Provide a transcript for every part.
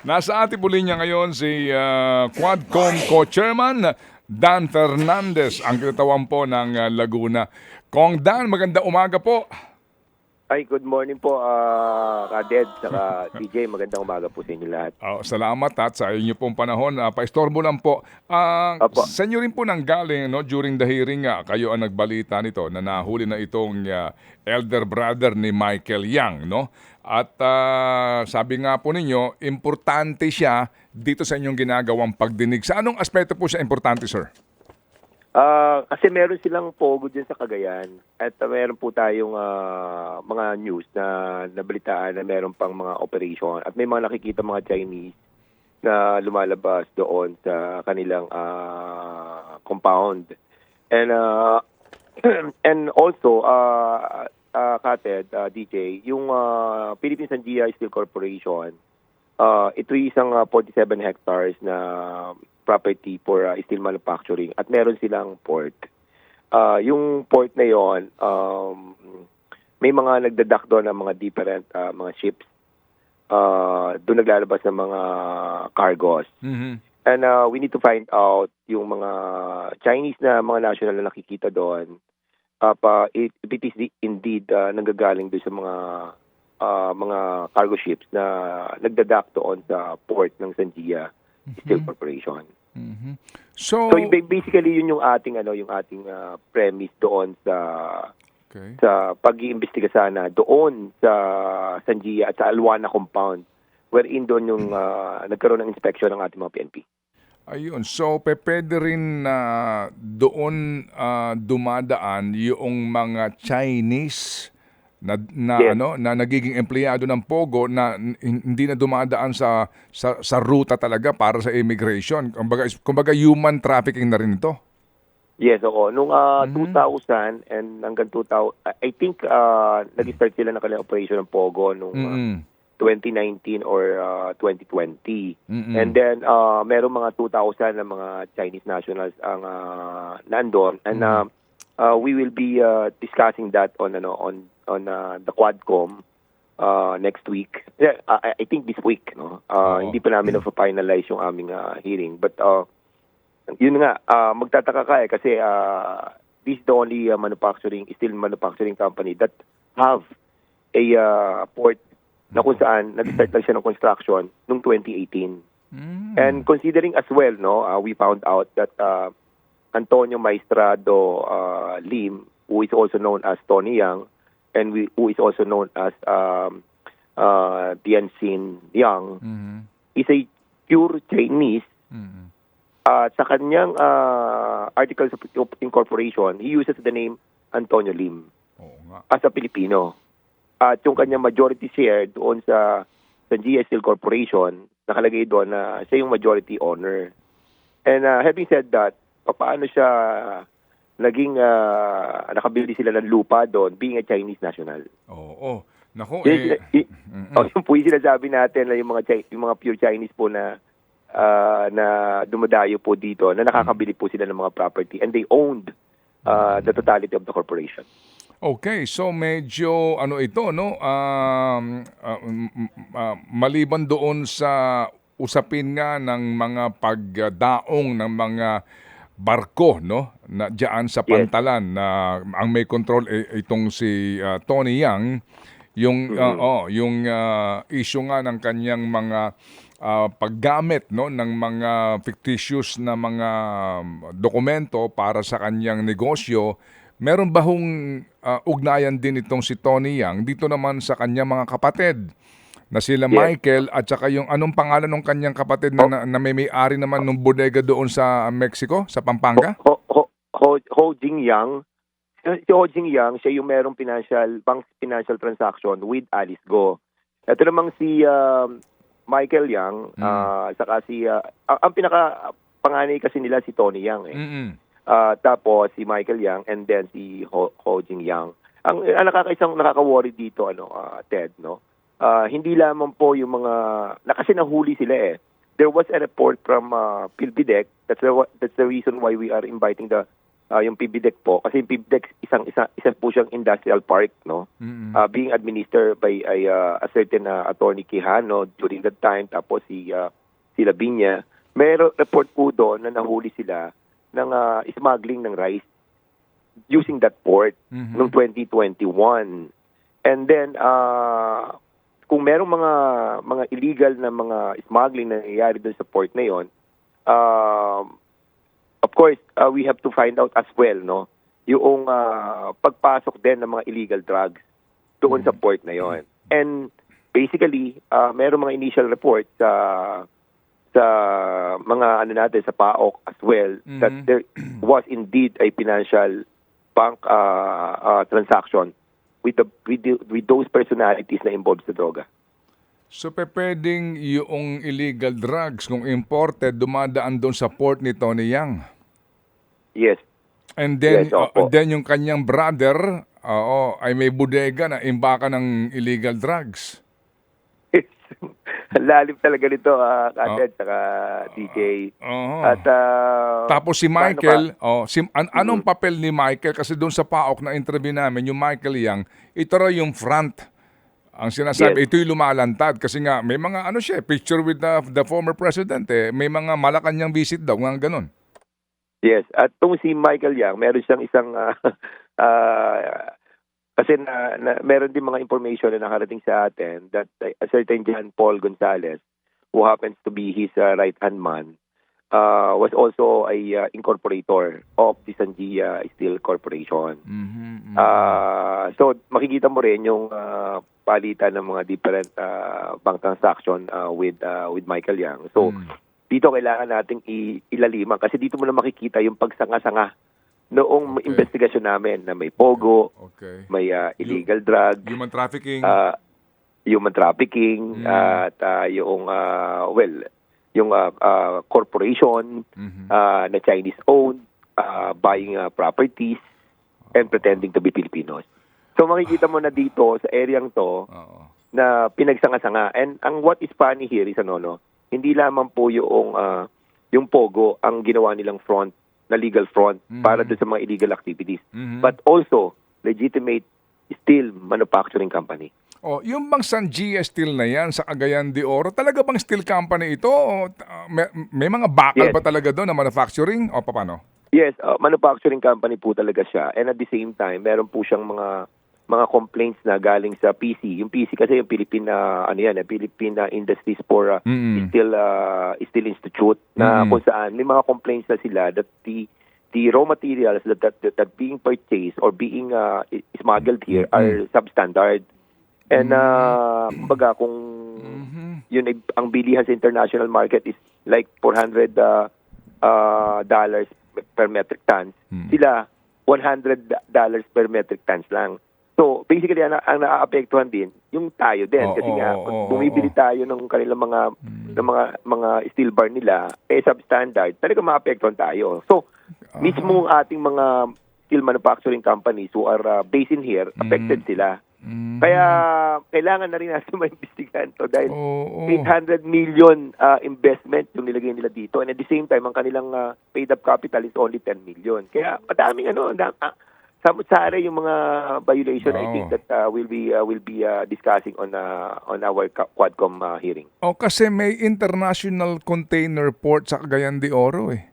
Nasa ating po linya ngayon si ah, Quadcom Co-Chairman Dan Fernandez, ang kinatawan po ng ah, Laguna. Kong Dan, maganda umaga po. Ay, good morning po, uh, Kaded, saka DJ. Magandang umaga po sa inyo lahat. Oh, salamat at sa inyo pong panahon. Uh, paistorbo lang po. Ah, Apo. sa inyo rin po nang galing, no, during the hearing, ah, kayo ang nagbalita nito na nahuli na itong ah, elder brother ni Michael Yang. No? At ah, sabi nga po ninyo, importante siya dito sa inyong ginagawang pagdinig. Sa anong aspeto po siya importante, sir? Ah, kasi meron silang pogo dyan sa Cagayan at uh, meron po tayong ah, mga news na nabalitaan na meron pang mga operation at may mga nakikita mga Chinese na lumalabas doon sa kanilang ah, compound. And ah, and also uh uh Kated, uh, DJ, yung uh, Philippine Sandia Steel Corporation, uh, ito yung isang uh, 47 hectares na property for uh, steel manufacturing at meron silang port. Uh, yung port na yon, um, may mga nagdadak doon ng mga different uh, mga ships. Uh, doon naglalabas ng mga cargos. Mhm. And uh, we need to find out yung mga Chinese na mga national na nakikita doon uh, pa, if it is indeed uh, nanggagaling doon sa mga uh, mga cargo ships na nagdadak doon sa port ng Sanjia Steel Corporation. Mhm. So, So basically yun yung ating ano yung ating uh, premise doon sa okay. sa pag-iimbestiga sana doon sa Sanjia at sa Alwana compound wherein doon yung uh, nagkaroon ng inspection ng ating mga PNP. Ayun, so pwede rin na doon ah, dumadaan yung mga Chinese na, na Yes. ano na nagiging empleyado ng Pogo na hindi na dumadaan sa sa, sa ruta talaga para sa immigration. Kumbaga, kumbaga human trafficking na rin ito. Yes, oo. Nung ah, Mhm. 2000 and hanggang 2000, I think uh, nag-start sila ng kanilang operation ng Pogo nung ah, Mm-mm. 2019 or ah, 2020. Mm-mm. And then uh, meron mga 2,000 na mga Chinese nationals ang uh, nandun and uh, uh, we will be uh, discussing that on ano on on uh, the Quadcom uh, next week. Yeah, I, I think this week, no. Uh, hindi pa namin na-finalize yung aming uh, hearing, but uh, yun nga, uh, magtataka ka eh kasi uh, this is the only uh, manufacturing, steel manufacturing company that have a uh, port na kung saan nag-start lang siya ng construction noong 2018. Mm. And considering as well, no, uh, we found out that uh, Antonio Maestrado uh, Lim, who is also known as Tony Yang, and we, who is also known as um, uh, Tianxin Yang, Mhm. is a pure Chinese Mhm. at sa kanyang uh, articles of incorporation, he uses the name Antonio Lim Oo nga. as a Pilipino. At yung kanyang majority share doon sa sa GS Steel Corporation, nakalagay doon na siya yung majority owner. And uh, having said that, paano siya naging uh, nakabili sila ng lupa doon being a Chinese national? Oo. Nako, Yun, eh. sila- y- mm-mm. oh, yung po yung sinasabi natin na yung mga yung mga pure Chinese po na ah, na dumadayo po dito na nakakabili po sila ng mga property and they owned uh, the totality of the corporation. Okay, so medyo ano ito no? Um, mm, ah, maliban doon sa usapin nga ng mga pagdaong ng mga barko no? Na diyan sa Yes. pantalan na ang may control eh, itong si ah, Tony Yang. Yung ah, oh yung ah, issue nga ng kanyang mga ah, paggamit no? Ng mga fictitious na mga um, dokumento para sa kanyang negosyo meron ba hong ah, ugnayan din itong si Tony Yang dito naman sa kanyang mga kapatid na sila Yes. Michael at saka yung anong pangalan ng kanyang kapatid na, na, na may may-ari naman ng bodega doon sa Mexico, sa Pampanga? Ho, ho, ho, Ho Jing Yang, si Ho Jing Yang, siya yung merong financial, bank financial transaction with Alice Go. Ito namang si um, Michael Yang, Mm. ah, saka si, ah, ang, pinaka panganay kasi nila si Tony Yang eh. Mm-mm. Ah, tapos si Michael Yang and then si Ho, Ho Jing Yang. Ang, ang nakakaisang nakaka-worry dito ano ah, Ted no. Ah, hindi lamang po yung mga na kasi nahuli sila eh. There was a report from uh, Pilbidec. That's the that's the reason why we are inviting the ah, yung PBDEC po kasi yung PBDEC isang isa, isa po siyang industrial park no Mm-mm. uh, being administered by a, uh, a certain uh, attorney Quijano during that time tapos si uh, si Lavinia meron report po doon na nahuli sila ng uh, smuggling ng rice using that port Mhm. noong 2021 and then uh, kung merong mga mga illegal na mga smuggling na nangyayari doon sa port na yon um, of course uh, we have to find out as well no? Yung uh, pagpasok din ng mga illegal drugs doon sa port na yon and basically uh, merong mga initial reports sa sa mga ano natin sa PAOK as well that Mhm. there was indeed a financial bank uh, uh, transaction with the with, the, with those personalities na involved sa droga. So pe pwedeng yung illegal drugs kung imported dumadaan doon sa port ni Tony Yang. Yes. And then Yes, uh, and then yung kanyang brother, oo, ay may bodega na imbaka ng illegal drugs. Ang lalim talaga nito, uh, Kated, saka DJ. Oo. At uh, Tapos si Michael, oh, si, an- anong papel ni Michael? Kasi doon sa PAOK na interview namin, yung Michael Yang, ito raw yung front. Ang sinasabi, Yes. ito'y lumalantad. Kasi nga, may mga ano siya, picture with the, the former president eh. May mga malakanyang visit daw, nga ganun. Yes, at tong si Michael Yang, meron siyang isang ah, ah, kasi na, na meron din mga information na nakarating sa atin that a certain John Paul Gonzalez who happens to be his uh, right-hand man uh, was also a uh, incorporator of the Sanjia Steel Corporation. Mhm, mhm. Ah, so makikita mo rin yung ah, palitan ng mga different ah, bank transaction ah, with ah, with Michael Yang. So Mm. dito kailangan nating ilaliman kasi dito mo na makikita yung pagsanga-sanga noong Okay. investigasyon namin na may pogo, Okay. may ah, illegal drug, Human trafficking. ah, human Mm. trafficking, at ah, yung ah, well, yung ah, ah, corporation Mhm. ah, na Chinese owned, ah, buying ah, properties and pretending to be Filipinos. So makikita mo na dito sa areang to Oo. na pinagsanga-sanga. And ang what is funny here is ano no, hindi lamang po yung ah, yung pogo ang ginawa nilang front na legal front Mhm. para doon sa mga illegal activities, Mhm. but also legitimate steel manufacturing company. Oh, yung bang San Gia Steel na yan sa Cagayan de Oro, talaga bang steel company ito? O, uh, may, may mga bakal Yes. ba talaga doon na manufacturing? O paano? Yes, uh, manufacturing company po talaga siya. And at the same time, meron po siyang mga mga complaints na galing sa PC. Yung PC kasi yung Philippine na ano yan, eh, Philippine uh, Industries for uh, Mm-mm. Steel uh, Steel Institute na Mm. kung saan may mga complaints na sila that the the raw materials that that, that, that being purchased or being uh, smuggled here are substandard. And uh, kumbaga kung Mhm. yun ay- ang bilihan sa international market is like 400 uh, uh, dollars per metric tons. Hmm. Sila 100 dollars per metric tons lang. So basically ang, ang naaapektuhan din yung tayo din Oo, kasi nga oo, pag oo, bumibili oo. tayo ng kanilang mga ng mga mga steel bar nila eh substandard talaga maapektuhan tayo. So mismo ang ating mga steel manufacturing companies who are uh, based in here affected sila. Mhm. Kaya kailangan na rin natin maimbestigahan to dahil Oo. 800 million uh, investment yung nilagay nila dito and at the same time ang kanilang uh, paid up capital is only 10 million. Kaya madaming ano, dam, samot-sari yung mga violation I think that uh, will be uh, will be uh, discussing on uh, on our Ca- Quadcom uh, hearing. O kasi may international container port sa Cagayan de Oro eh.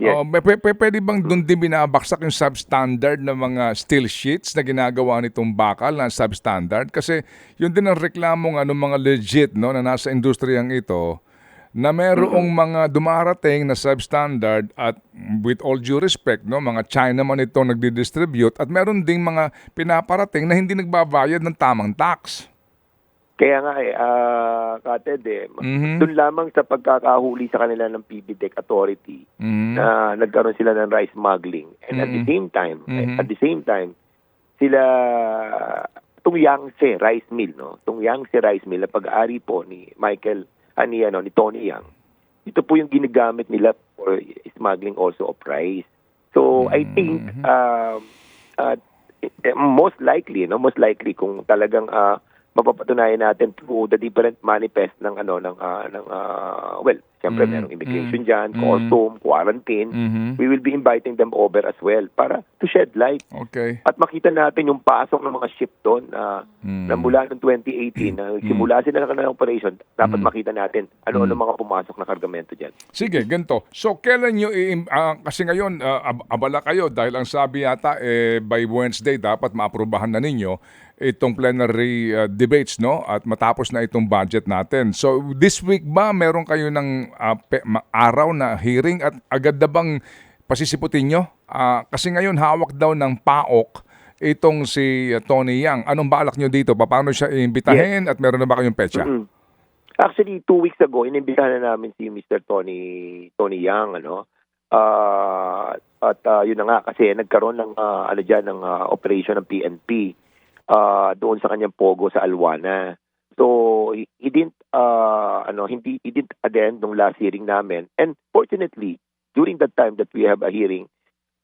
Yes. Oh, p- p- pwede bang doon din binabaksak yung substandard na mga steel sheets na ginagawa nitong bakal na substandard? Kasi yun din ang reklamong ano, mga legit no, na nasa industriyang ito na merong mga dumarating na substandard at with all due respect, no, mga China man ito nagdi-distribute at meron ding mga pinaparating na hindi nagbabayad ng tamang tax. Kaya nga eh, uh, Kated, eh, Mhm. doon lamang sa pagkakahuli sa kanila ng PBDEC Authority Mhm. na nagkaroon sila ng rice smuggling. And at the Mhm. same time, Mhm. at the same time, sila itong Yangtze Rice Mill, no? Itong Yangtze Rice Mill na pag-aari po ni Michael, ani ano, ni Tony Yang. Ito po yung ginagamit nila for smuggling also of rice. So I think um uh, eh, most likely, no, most likely kung talagang uh, mapapatunayan natin through the different manifest ng ano ng ah, ng ah, well Siyempre, Mm, merong immigration mm, dyan, mm. custom, quarantine. Mhm. We will be inviting them over as well para to shed light Okay. at makita natin yung pasok ng mga ship doon na, Mm. na mula noong 2018 na simula sila ng operation, dapat Mm. makita natin ano-ano mga pumasok na kargamento dyan. Sige, ganito. So, kailan nyo, i- ah, kasi ngayon, ah, ab- abala kayo dahil ang sabi yata, eh, by Wednesday, dapat maaprubahan na ninyo itong plenary ah, debates, no? At matapos na itong budget natin. So, this week ba, meron kayo ng ah, pe- ma- araw na hearing at agad na bang pasisiputin nyo? Ah, kasi ngayon, hawak daw ng PAOK itong si Tony Yang. Anong balak nyo dito? Paano siya iimbitahin at meron na ba kayong petsa? Mm. Actually, two weeks ago, inimbitahan na namin si Mr. Tony Tony Yang, ano. Ah, at ah, yun na nga kasi nagkaroon ng ah, ano diyan ng ah, operation ng PNP ah, doon sa kanyang pogo sa Alwana. So he, he didn't ah, ano hindi he didn't attend nung last hearing namin. And fortunately, during that time that we have a hearing,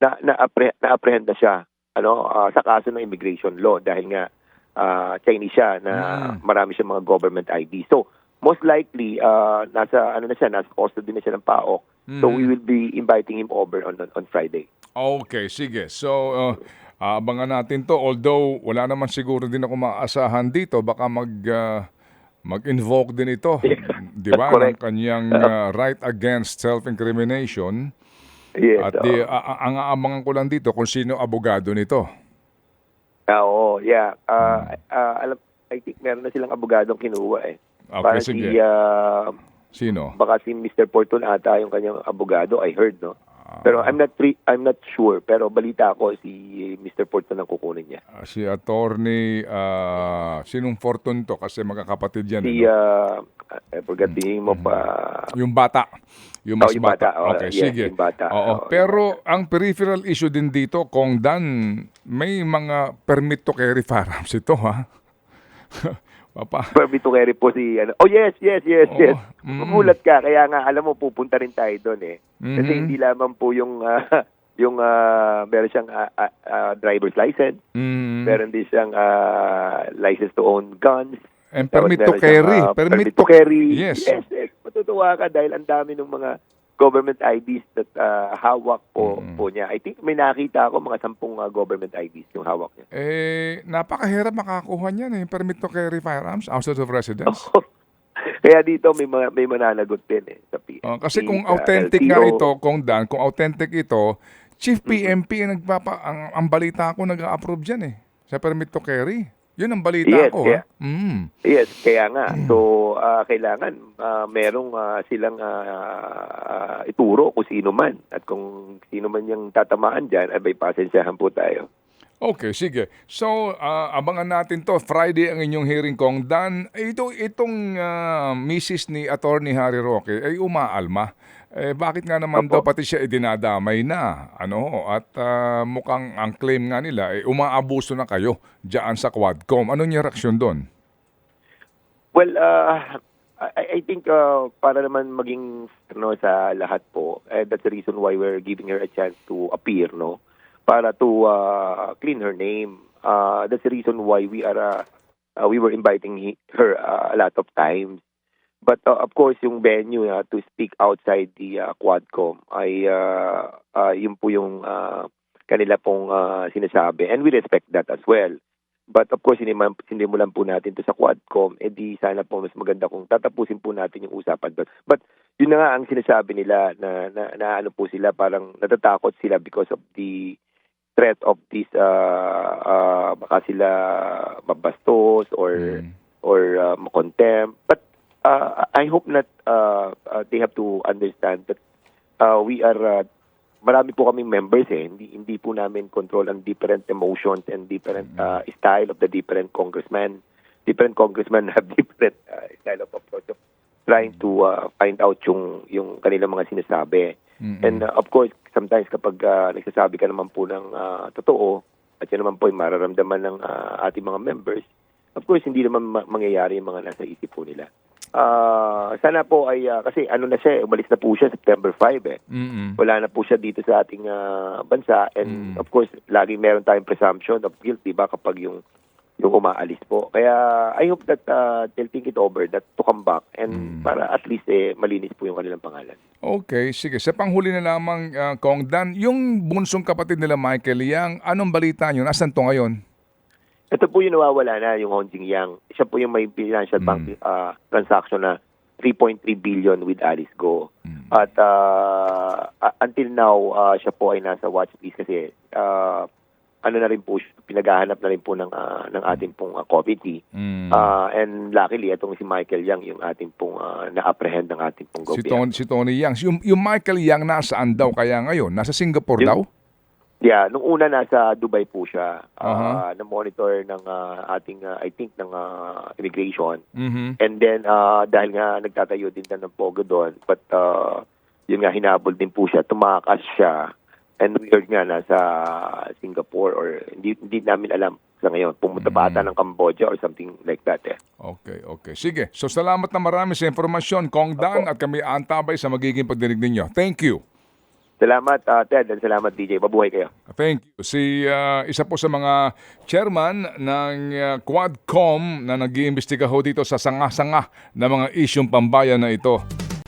na na na-apprehend na siya ano ah, sa kaso ng immigration law dahil nga ah, Chinese siya na Mm. marami siyang mga government ID. So most likely ah, nasa ano na siya nasa custody na siya ng PAOK. So Mhm. we will be inviting him over on on, on Friday. Okay, sige. So, uh, abangan natin to. Although, wala naman siguro din ako maasahan dito. Baka mag, uh, mag-invoke din ito. di ba? Ng correct. kanyang uh, right against self-incrimination. Yes. At di, a- a- ang aabangan ko lang dito kung sino abogado nito. Ah, oo, yeah. Ah, Hmm. ah, alam I think meron na silang abogadong kinuha eh. Okay, Parang sige. si ah, Sino? baka si Mr. Porton ata yung kanyang abogado, I heard, no? Pero I'm not I'm not sure, pero balita ko si Mr. Porton ang kukunin niya. Ah, si attorney, uh, sinong Fortun to? Kasi magkakapatid yan. Si ano? ah, I forgot the name of ah, Yung bata. Yung Oh, mas yung bata. bata. Oh, Okay, yes, sige. yung bata. Oo, Oh, pero ang peripheral issue din dito, kung Dan, may mga permit to carry firearms ito, ha? Papa. permit to carry po si ano. Oh yes, yes, yes, Oo, yes. mm. Magulat ka kaya nga alam mo pupunta rin tayo doon eh. Kasi Mhm. hindi lamang po yung ah, yung ah, meron siyang ah, ah, driver's license, Mm. meron din siyang ah, license to own guns. And permit to meron siyang, carry. ah, permit, to carry. Yes. yes, yes. Matutuwa ka dahil ang dami ng mga government IDs that ah, hawak po, Mm. po niya. I think may nakita ako mga sampung ah, government IDs yung hawak niya. Eh, napakahirap makakuha niyan eh. Permit to carry firearms outside of residence. Kaya dito may mga may mananagot din eh sa PNP. Oh, kasi kung authentic nga LTO. ito, kung Dan, kung authentic ito, Chief. PMP ang nagpapa ang, ang balita ko nag-approve diyan eh. Sa permit to carry. Yun ang balita Yes, ko. yeah. ha? Mm. Yes, kaya nga. So, ah, kailangan ah, merong ah, silang ah, ah, ituro kung sino man. At kung sino man yung tatamaan dyan, ay may pasensyahan po tayo. Okay, sige. So, ah, abangan natin to. Friday ang inyong hearing kong Dan. Ito, itong ah, misis ni Attorney Harry Roque ay umaalma. Eh, bakit nga naman Opo. daw pati siya idinadamay na? Ano? At ah, mukhang ang claim nga nila, eh, umaabuso na kayo dyan sa Quadcom. Ano yung reaksyon doon? Well, uh, I, I think uh, para naman maging ano, sa lahat po, eh, that's the reason why we're giving her a chance to appear, no? Para to uh, clean her name. Uh, that's the reason why we are uh, uh, we were inviting he- her uh, a lot of times. But uh, of course, yung venue uh, to speak outside the uh, Quadcom ay uh, uh, yun po yung uh, kanila pong uh, sinasabi. And we respect that as well. But of course, sinimulan, sinimulan po natin to sa Quadcom, eh di sana po mas maganda kung tatapusin po natin yung usapan doon. But yun na nga ang sinasabi nila na, na, na ano po sila, parang natatakot sila because of the threat of this, uh, uh, baka sila mabastos or Mm. or uh, contempt. But uh, I hope that uh, uh, they have to understand that uh, we are uh, marami po kaming members eh. Hindi, hindi po namin control ang different emotions and different uh, style of the different congressmen. Different congressmen have different uh, style of approach of trying to uh, find out yung yung kanilang mga sinasabi. Mm-mm. And uh, of course, sometimes kapag uh, nagsasabi ka naman po ng uh, totoo, at yan naman po yung mararamdaman ng uh, ating mga members, of course, hindi naman ma- mangyayari yung mga nasa isip po nila. Ah, sana po ay, uh, kasi ano na siya, eh, umalis na po siya September 5 eh. Mm-mm. Wala na po siya dito sa ating ah, bansa and Mm. of course, lagi meron tayong presumption of guilt, di ba, kapag yung yung umaalis po. Kaya I hope that uh, they'll think it over, that to come back and para at least eh, malinis po yung kanilang pangalan. Okay, sige. Sa panghuli na lamang, ah, Kong Dan, yung bunsong kapatid nila Michael Yang, anong balita nyo? Nasaan to ngayon? Ito po yung nawawala na, yung Hongjing Yang. Siya po yung may financial bank uh, transaction na 3.3 billion with Alice Go. At uh, uh, until now, uh, siya po ay nasa watchlist kasi uh, ano na rin po, pinaghahanap na rin po ng, uh, ng ating pong uh, committee. Mm. Uh, and luckily, itong si Michael Yang, yung ating pong uh, na-apprehend ng ating pong Si gobyerno. Tony, si Tony Yang. Yung, yung Michael Yang nasaan daw kaya ngayon? Nasa Singapore Yung- daw? Yeah, nung una nasa Dubai po siya, uh, Aha. na-monitor ng uh, ating, uh, I think, ng uh, immigration. Mhm. And then, uh, dahil nga nagtatayo din na ng Pogo doon, but uh, yun nga, hinabol din po siya, tumakas siya, and we heard nga nasa Singapore or hindi, hindi namin alam sa ngayon. Pumunta pa ata ng Cambodia or something like that eh. Okay, okay. Sige. So salamat na marami sa informasyon, Kong Dan, at kami aantabay sa magiging pagdinig ninyo. Thank you. Salamat, uh, Ted, and salamat, DJ. Mabuhay kayo. Thank you. Si ah, isa po sa mga chairman ng ah, Quadcom na nag-iimbestiga ho dito sa sanga-sanga na mga isyong pambayan na ito.